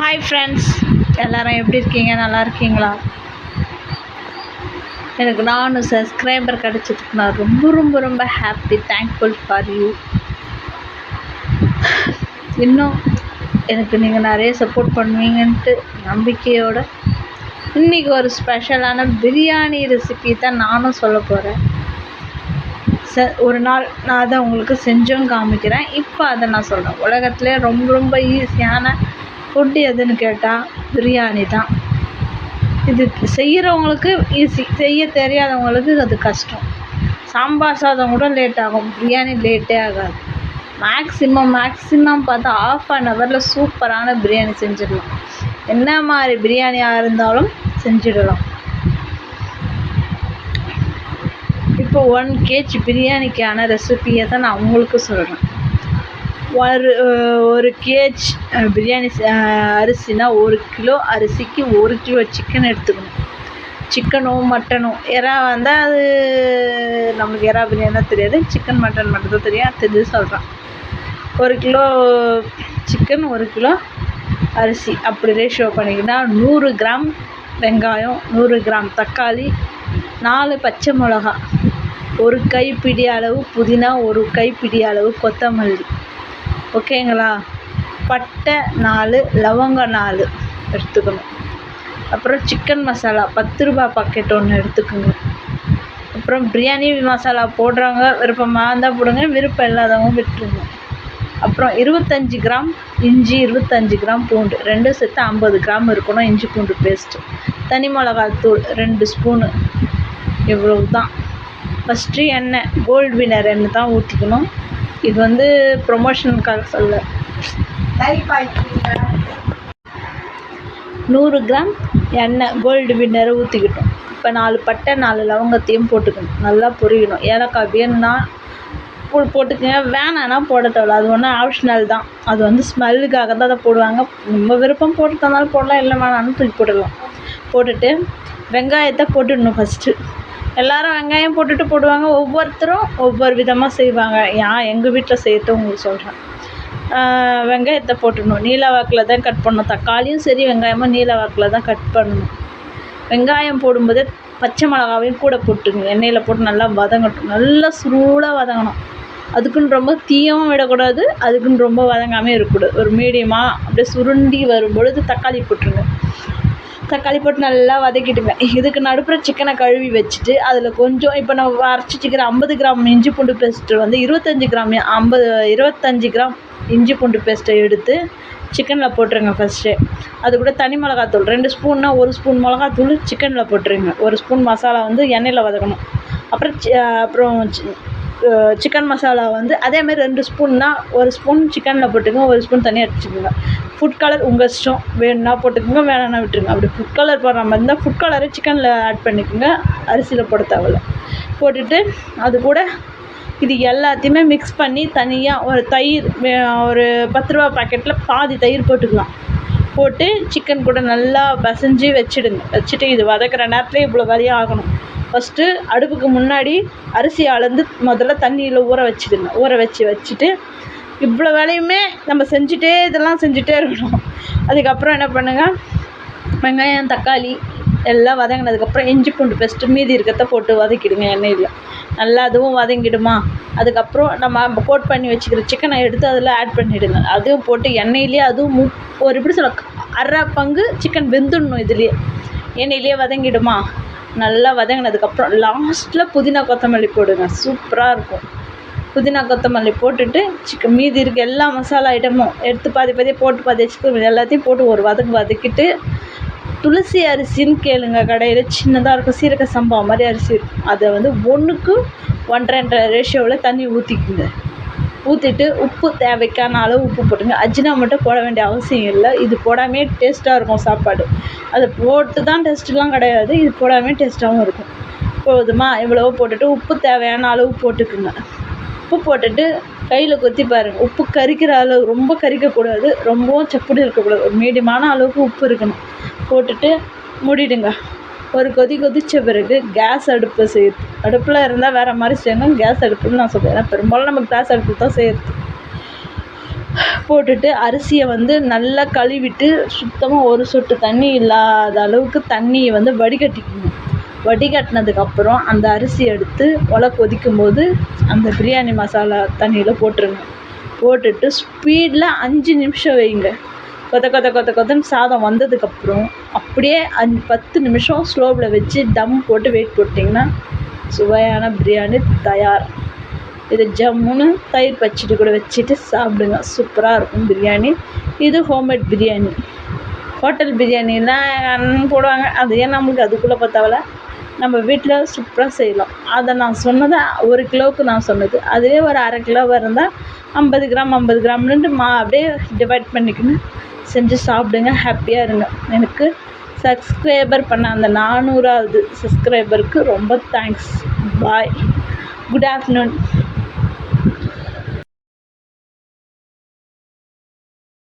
Hi friends எல்லாரும் எப்படி இருக்கீங்க? நல்லா இருக்கீங்களா? எனக்கு நானும் சப்ஸ்கிரைபர் கிடச்சதுக்கு நான் ரொம்ப ரொம்ப ரொம்ப ஹாப்பி தேங்க்ஃபுல் ஃபார் யூ இன்னும் எனக்கு நீங்கள் நிறைய சப்போர்ட் பண்ணுவீங்கன்ட்டு நம்பிக்கையோடு இன்றைக்கி ஒரு ஸ்பெஷலான பிரியாணி ரெசிபி தான் நானும் சொல்ல போகிறேன் ச ஒரு நாள் நான் அதை உங்களுக்கு செஞ்சும் காமிக்கிறேன். இப்போ அதை நான் சொல்கிறேன் உலகத்துலேயே ரொம்ப ரொம்ப ஈஸியான ஃபுட்டு எதுன்னு கேட்டால் பிரியாணி தான். இது செய்கிறவங்களுக்கு ஈஸி செய்ய தெரியாதவங்களுக்கு அது கஷ்டம். சாம்பார் சாதம் கூட லேட் ஆகும். பிரியாணி லேட்டே ஆகாது. மேக்ஸிமம் மேக்ஸிமம் பார்த்தா ஆஃப் அன் ஹவரில் சூப்பரான பிரியாணி செஞ்சிடலாம். என்ன மாதிரி பிரியாணியாக இருந்தாலும் செஞ்சிடலாம். இப்போ ஒன் கேஜி பிரியாணிக்கான ரெசிபியை தான் நான் உங்களுக்கு சொல்கிறேன் ஒரு ஒரு கேஜ் பிரியாணி அரிசினா ஒரு கிலோ அரிசிக்கு ஒரு கிலோ சிக்கன் எடுத்துக்கணும். சிக்கனோ மட்டனோ எறா வந்தால் அது நம்மளுக்கு எறா பிரியாணினா தெரியாது. சிக்கன் மட்டன் மட்டும் தான் தெரியும். தெரிஞ்சு சொல்கிறான் ஒரு கிலோ சிக்கன் ஒரு கிலோ அரிசி. அப்படி ரேஷியோ பண்ணிக்கிட்டா நூறு கிராம் வெங்காயம் நூறு கிராம் தக்காளி நாலு பச்சை மிளகா ஒரு கைப்பிடி அளவு புதினா ஒரு கைப்பிடி அளவு கொத்தமல்லி. ஓகேங்களா? பட்டை நாலு லவங்கம் நாலு எடுத்துக்கணும். அப்புறம் சிக்கன் மசாலா பத்து ரூபா பாக்கெட் ஒன்று எடுத்துக்கோங்க. அப்புறம் பிரியாணி மசாலா போடுறவங்க விருப்பமாக இருந்தால் போடுங்க விருப்பம் இல்லாதவங்க விட்டுருங்க. அப்புறம் இருபத்தஞ்சி கிராம் இஞ்சி இருபத்தஞ்சி கிராம் பூண்டு ரெண்டும் சேர்த்து ஐம்பது கிராம் இருக்கணும் இஞ்சி பூண்டு பேஸ்ட்டு தனி மிளகாத்தூள் ரெண்டு ஸ்பூனு இவ்வளவு தான் ஃபஸ்ட்டு எண்ணெய் கோல்டு வினர் எண்ணெய் தான் ஊற்றிக்கணும் இது வந்து ப்ரொமோஷனுக்காக சொல்ல. நூறு கிராம் எண்ணெய் கோல்டு வின்னரை ஊற்றிக்கிட்டோம் இப்போ நாலு பட்டை நாலு லவங்கத்தையும் போட்டுக்கணும். நல்லா பொரியணும். ஏலக்காய் வேணும்னா போட்டுக்கங்க. வேணான்னா போட தேவையில்ல. அது ஒன்றும் ஆப்ஷனல் தான். அது வந்து ஸ்மெல்லுக்காக தான் அதை போடுவாங்க. நம்ம விருப்பம் போட்டு தந்தாலும் போடலாம். இல்லை வேணாம்னு தூக்கி போட்டுடலாம். போட்டுட்டு வெங்காயத்தை போட்டுடணும் ஃபஸ்ட்டு எல்லாரும் வெங்காயம் போட்டுட்டு போடுவாங்க. ஒவ்வொருத்தரும் ஒவ்வொரு விதமாக செய்வாங்க. ஏன் எங்கள் வீட்டில் செய்யறது உங்களுக்கு சொல்கிறேன் வெங்காயத்தை போட்டுடணும். நீல வாக்கில் தான் கட் பண்ணணும். தக்காளியும் சரி வெங்காயமும் நீல வாக்கில் தான் கட் பண்ணணும். வெங்காயம் போடும்போது பச்சை மிளகாவையும் கூட போட்டுங்க. எண்ணெயில் போட்டு நல்லா வதங்கட்டும். நல்லா சுருளாக வதங்கணும். அதுக்குன்னு ரொம்ப தீயவும் விடக்கூடாது. அதுக்குன்னு ரொம்ப வதங்காமல் இருக்கக்கூடாது. ஒரு மீடியமாக அப்படியே சுருண்டி வரும்பொழுது தக்காளி போட்டுருங்க. தக்காளி போட்டு நல்லா வதக்கிட்டுங்க. இதுக்கு நடுப்புற சிக்கனை கழுவி வச்சுட்டு அதில் கொஞ்சம் இப்போ நம்ம அரைச்சி சிக்கன் ஐம்பது கிராம் இஞ்சி பூண்டு பேஸ்ட்டு வந்து இருபத்தஞ்சி கிராம் ஐம்பது இருபத்தஞ்சி கிராம் இஞ்சி பூண்டு பேஸ்ட்டை எடுத்து சிக்கனில் போட்டுருங்க ஃபஸ்ட்டு அது கூட தனி மிளகாத்தூள் ரெண்டு ஸ்பூன்னா ஒரு ஸ்பூன் மிளகாத்தூள் சிக்கனில் போட்டுருங்க. ஒரு ஸ்பூன் மசாலா வந்து எண்ணெயில் வதக்கணும். அப்புறம் அப்புறம் சிக்கன் மசாலா வந்து அதேமாதிரி ரெண்டு ஸ்பூன்னா ஒரு ஸ்பூன் சிக்கனில் போட்டுக்கோங்க ஒரு ஸ்பூன் தனியாக எடுத்துக்கோங்க. ஃபுட் கலர் உங்கள் இஷ்டம். வேணும்னா போட்டுக்கோங்க வேணாம்னா விட்டுருங்க. அப்படி ஃபுட் கலர் போடுற மாதிரி இருந்தால் ஃபுட் கலரை சிக்கனில் ஆட் பண்ணிக்கோங்க. அரிசியில் போட தேவையில்ல. போட்டுட்டு அது கூட இது எல்லாத்தையுமே மிக்ஸ் பண்ணி தனியாக ஒரு தயிர் ஒரு பத்து ரூபா பாக்கெட்டில் பாதி தயிர் போட்டுக்கலாம். போட்டு சிக்கன் கூட நல்லா பசைஞ்சு வச்சுடுங்க. வச்சுட்டு இது வதக்கிற நேரத்தில் இவ்வளோ வரையும் ஆகணும். ஃபஸ்ட்டு அடுப்புக்கு முன்னாடி அரிசி அளந்து முதல்ல தண்ணியில் ஊற வச்சுடுங்க ஊற வச்சு வச்சுட்டு இவ்வளோ வேலையுமே நம்ம செஞ்சுட்டே இதெல்லாம் செஞ்சுட்டே இருக்கணும். அதுக்கப்புறம் என்ன பண்ணுங்கள் வெங்காயம் தக்காளி எல்லாம் வதங்கினதுக்கப்புறம் இஞ்சி பூண்டு பேஸ்ட்டு மீதி இருக்கிறத போட்டு வதக்கிடுங்க எண்ணெயில். நல்லா அதுவும் வதங்கிடுமா? அதுக்கப்புறம் நம்ம கோட் பண்ணி வச்சுக்கிற சிக்கனை எடுத்து அதில் ஆட் பண்ணிவிடுங்க அதுவும் போட்டு எண்ணெயிலே அதுவும் மு ஒரு இப்படி சொல்ல அரை பங்கு சிக்கன் வெந்துடணும் இதுலேயே. எண்ணெயிலே வதங்கிடுமா? நல்லா வதங்கினதுக்கப்புறம் லாஸ்ட்டில் புதினா கொத்தமல்லி போடுங்க. சூப்பராக இருக்கும். புதினா கொத்தமல்லி போட்டுட்டு சிக்கன் மீதி இருக்க எல்லா மசாலா ஐட்டமும் எடுத்து பாதி பாதி போட்டு பாதி வச்சுட்டு எல்லாத்தையும் போட்டு ஒரு வதக்கு வதக்கிட்டு துளசி அரிசின்னு கேளுங்க கடையில். சின்னதாக இருக்கும். சீரக சம்பா மாதிரி அரிசி இருக்கும். அதை வந்து ஒன்றுக்கு ஒன்றரை ரேஷியோவில் தண்ணி ஊற்றிக்குங்க ஊற்றிட்டு உப்பு தேவைக்கான அளவு உப்பு போட்டுங்க. அஜினா மட்டும் போட வேண்டிய அவசியம் இல்லை. இது போடாமே டேஸ்ட்டாக இருக்கும் சாப்பாடு. அதை போட்டு தான் டேஸ்ட்டுலாம் கிடையாது. இது போடாமே டேஸ்ட்டாகவும் இருக்கும். போதுமா? இவ்வளவோ போட்டுட்டு உப்பு தேவையான அளவு போட்டுக்குங்க. உப்பு போட்டுட்டு கையில் கொத்தி பாருங்கள் உப்பு கறிக்கிற அளவு ரொம்ப கறிக்கக்கூடாது ரொம்பவும் சப்புடி இருக்கக்கூடாது. ஒரு மீடியமான அளவுக்கு உப்பு இருக்கணும். போட்டுட்டு மூடிடுங்க. ஒரு கொதி கொதித்த பிறகு கேஸ் அடுப்பு செய்யுது அடுப்பில் இருந்தால் வேறு மாதிரி செய்யணும். கேஸ் அடுப்புன்னு நான் சொல்கிறேன் ஏன்னா பெரும்பாலும் நமக்கு கேஸ் அடுப்பு தான் செய்கிறது போட்டுட்டு அரிசியை வந்து நல்லா கழுவிட்டு சுத்தமாக ஒரு சொட்டு தண்ணி இல்லாத அளவுக்கு தண்ணியை வந்து வடிகட்டிக்கணும். வடிகட்டினதுக்கப்புறம் அந்த அரிசி எடுத்து ஒலை கொதிக்கும் போது அந்த பிரியாணி மசாலா தண்ணியில் போட்டுருங்க. போட்டுட்டு ஸ்பீடில் அஞ்சு நிமிஷம் வைங்க. கொத கொத கொத கொதன்னு சாதம் வந்ததுக்கப்புறம் அப்படியே அஞ்சு பத்து நிமிஷம் ஸ்லோவில் வச்சு தம் போட்டு வெயிட் போட்டிங்கன்னா சுவையான பிரியாணி தயார். இது ஜம்முன்னு தயிர் பச்சடி கூட வச்சுட்டு சாப்பிடுங்க. சூப்பராக இருக்கும் பிரியாணி. இது ஹோம்மேட் பிரியாணி. ஹோட்டல் பிரியாணிலாம் போடுவாங்க. அது ஏன் நம்மளுக்கு அதுக்குள்ளே பத்தாவல நம்ம வீட்டில் சூப்பராக செய்யலாம். அதை நான் சொன்னதை ஒரு கிலோவுக்கு நான் சொன்னது. அதுவே ஒரு அரை கிலோ இருந்தால் ஐம்பது கிராம் ஐம்பது கிராம்னுட்டு மா அப்படியே டிவைட் பண்ணிக்கணும் செஞ்சு சாப்பிடுங்க. ஹாப்பியாக இருங்க. எனக்கு சப்ஸ்கிரைபர் பண்ண அந்த நானூறாவது சப்ஸ்கிரைபருக்கு ரொம்ப தேங்க்ஸ் பாய் குட் ஆஃப்டர்நூன்